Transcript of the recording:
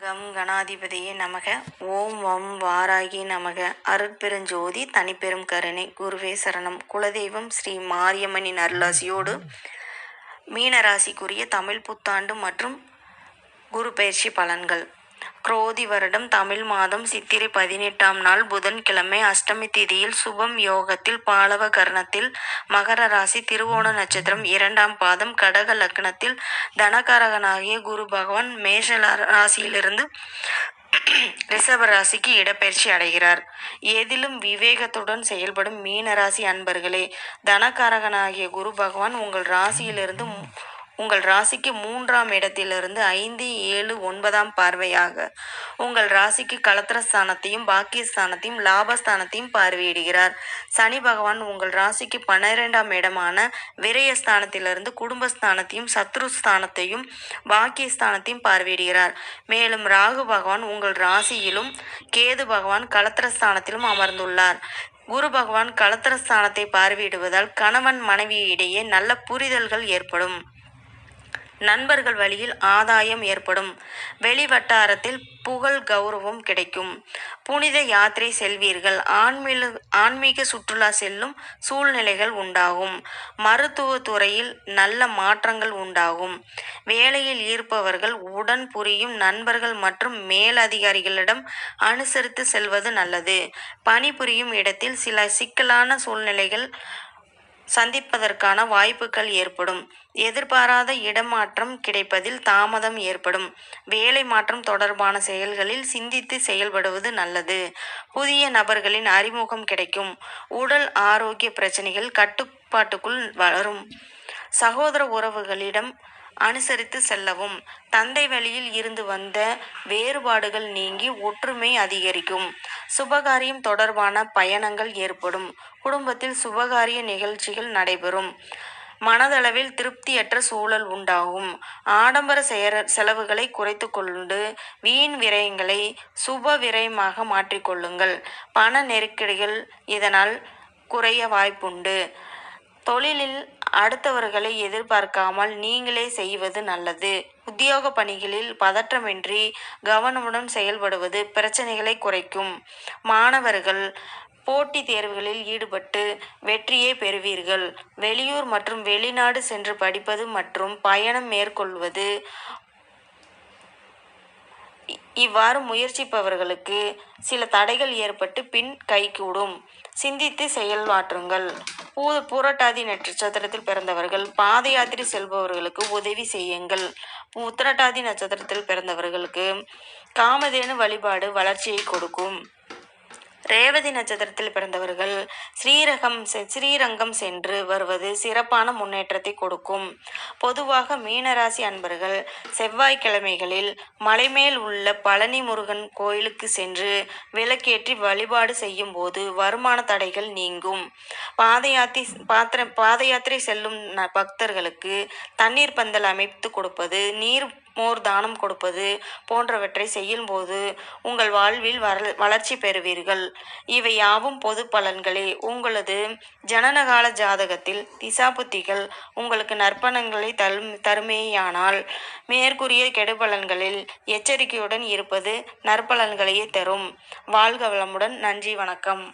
Come கணாதிபதியே நமக. ஓம் வம் வாராகி நமக. அருட்பெருஞ்சோதி தனிப்பெரும் கருணை. குருவே சரணம். குலதெய்வம் ஸ்ரீ மாரியம்மனின் அருளாசியோடு மீனராசிக்குரிய தமிழ் புத்தாண்டு மற்றும் குரு பயிற்சி பலன்கள். குரோதி வருடம் தமிழ் மாதம் சித்திரை பதினெட்டாம் நாள் புதன்கிழமை அஷ்டமி திதியில் சுபம் யோகத்தில் பாலவ கர்ணத்தில் மகர ராசி திருவோண நட்சத்திரம் இரண்டாம் பாதம் கடக லக்னத்தில் தனகாரகனாகிய குரு பகவான் மேஷ ராசியிலிருந்து ரிஷப ராசிக்கு இடப்பெயர்ச்சி அடைகிறார். எதிலும் விவேகத்துடன் செயல்படும் மீனராசி அன்பர்களே தனகாரகனாகிய குரு பகவான் உங்கள் ராசியிலிருந்து உங்கள் ராசிக்கு மூன்றாம் இடத்திலிருந்து ஐந்து ஏழு ஒன்பதாம் பார்வையாக. உங்கள் ராசிக்கு கலத்திரஸ்தானத்தையும் பாக்கியஸ்தானத்தையும் லாபஸ்தானத்தையும் பார்வையிடுகிறார். சனி பகவான் உங்கள் ராசிக்கு பன்னிரெண்டாம் இடமான விரயஸ்தானத்திலிருந்து குடும்பஸ்தானத்தையும் சத்ருஸ்தானத்தையும் பாக்கியஸ்தானத்தையும் பார்வையிடுகிறார். மேலும் ராகு பகவான் உங்கள் ராசியிலும் கேது பகவான் கலத்திரஸ்தானத்திலும் அமர்ந்துள்ளார். குரு பகவான் கலத்திரஸ்தானத்தை பார்வையிடுவதால் கணவன் மனைவியிடையே நல்ல புரிதல்கள் ஏற்படும். நண்பர்கள் வழியில் ஆதாயம் ஏற்படும். வெளிவட்டாரத்தில் புகழ் கௌரவம் கிடைக்கும். புனித யாத்திரை செல்வீர்கள். ஆன்மீக ஆன்மீக சுற்றுலா செல்லும் சூழ்நிலைகள் உண்டாகும். மருத்துவ துறையில் நல்ல மாற்றங்கள் உண்டாகும். வேலையில் ஈர்ப்பவர்கள் உடன் புரியும் நண்பர்கள் மற்றும் மேலதிகாரிகளிடம் அனுசரித்து செல்வது நல்லது. பணிபுரியும் இடத்தில் சில சிக்கலான சூழ்நிலைகள் சந்திப்பதற்கான வாய்ப்புகள் ஏற்படும். எதிர்பாராத இடமாற்றம் கிடைப்பதில் தாமதம் ஏற்படும். வேலை மாற்றம் தொடர்பான செயல்களில் சிந்தித்து செயல்படுவது நல்லது. புதிய நபர்களின் அறிமுகம் கிடைக்கும். உடல் ஆரோக்கிய பிரச்சனைகள் கட்டுப்பாட்டுக்குள் வளரும். சகோதர உறவுகளிடம் அனுசரித்து செல்லவும். தந்தை வழியில் இருந்து வந்த வேறுபாடுகள் நீங்கி ஒற்றுமை அதிகரிக்கும். சுபகாரியம் தொடர்பான பயணங்கள் ஏற்படும். குடும்பத்தில் சுபகாரிய நிகழ்ச்சிகள் நடைபெறும். மனதளவில் திருப்தியற்ற சூழல் உண்டாகும். ஆடம்பர செயற செலவுகளை குறைத்து கொண்டு வீண் விரயங்களை சுப விரயமாக மாற்றிக்கொள்ளுங்கள் பண நெருக்கடிகள் இதனால் குறைய வாய்ப்புண்டு. தொழிலில் அடுத்தவர்களை எதிர்பார்க்காமல் நீங்களே செய்வது நல்லது. உத்தியோக பணிகளில் பதற்றமின்றி கவனமுடன் செயல்படுவது பிரச்சனைகளை குறைக்கும். மாணவர்கள் போட்டித் தேர்வுகளில் ஈடுபட்டு வெற்றியை பெறுவீர்கள். வெளியூர் மற்றும் வெளிநாடு சென்று படிப்பது மற்றும் பயணம் மேற்கொள்வது இவ்வாறு முயற்சிப்பவர்களுக்கு சில தடைகள் ஏற்பட்டு பின் கைகூடும். சிந்தித்து செயல்வாற்றுங்கள் பூ புரட்டாதி நட்சத்திரத்தில் பிறந்தவர்கள் பாத யாத்திரை செல்பவர்களுக்கு உதவி செய்யுங்கள். உத்திரட்டாதி நட்சத்திரத்தில் பிறந்தவர்களுக்கு காமதேனு வழிபாடு வளர்ச்சியை கொடுக்கும். ரேவதி நட்சத்திரத்தில் பிறந்தவர்கள் ஸ்ரீரகம் ஸ்ரீரங்கம் சென்று வருவது சிறப்பான முன்னேற்றத்தை கொடுக்கும். பொதுவாக மீனராசி அன்பர்கள் செவ்வாய்க்கிழமைகளில் மலைமேல் உள்ள பழனி முருகன் கோயிலுக்கு சென்று விளக்கேற்றி வழிபாடு செய்யும் போது வருமான தடைகள் நீங்கும். பாதயாத்தி பாத்திர பாத யாத்திரை செல்லும் பக்தர்களுக்கு தண்ணீர் பந்தல் அமைத்து கொடுப்பது நீர் மோர் தானம் கொடுப்பது போன்றவற்றை செய்யும்போது உங்கள் வாழ்வில் வர வளர்ச்சி பெறுவீர்கள். இவை யாவும் பொது பலன்களே. உங்களது ஜனனகால ஜாதகத்தில் திசாபுத்திகள் உங்களுக்கு நற்பணங்களை தரும் தருமேயானால் மேற்கூறிய கெடுபலன்களில் எச்சரிக்கையுடன் இருப்பது நற்பலன்களையே தரும். வாழ்க வளமுடன். நன்றி வணக்கம்.